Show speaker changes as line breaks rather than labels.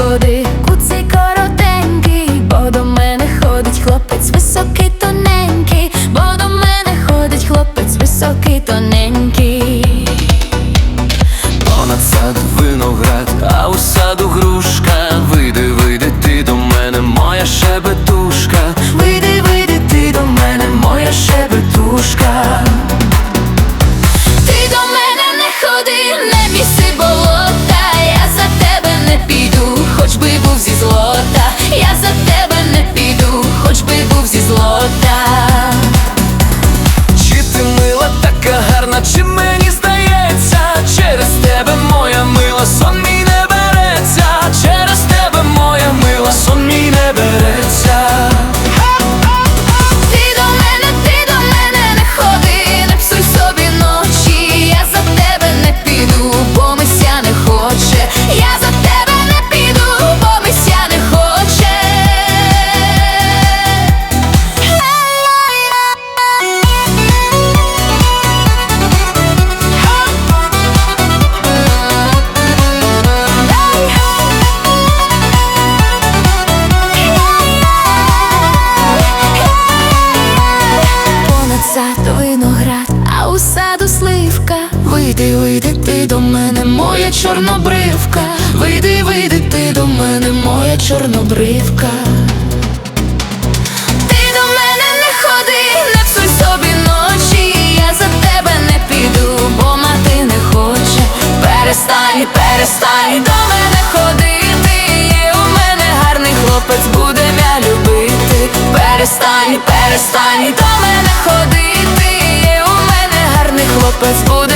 ходи,
куций коротенький,
бо до мене ходить хлопець, високий, тоненький, бо до мене ходить хлопець, високий, тоненький. Понад сад усе до сливка. Вийди, вийди ти до мене, моя чорнобривка. Вийди, вийди ти до мене, моя чорнобривка. Перестань, перестань до мене ходити, є у мене гарний хлопець, будем я любити. Перестань, перестань до мене ходити. But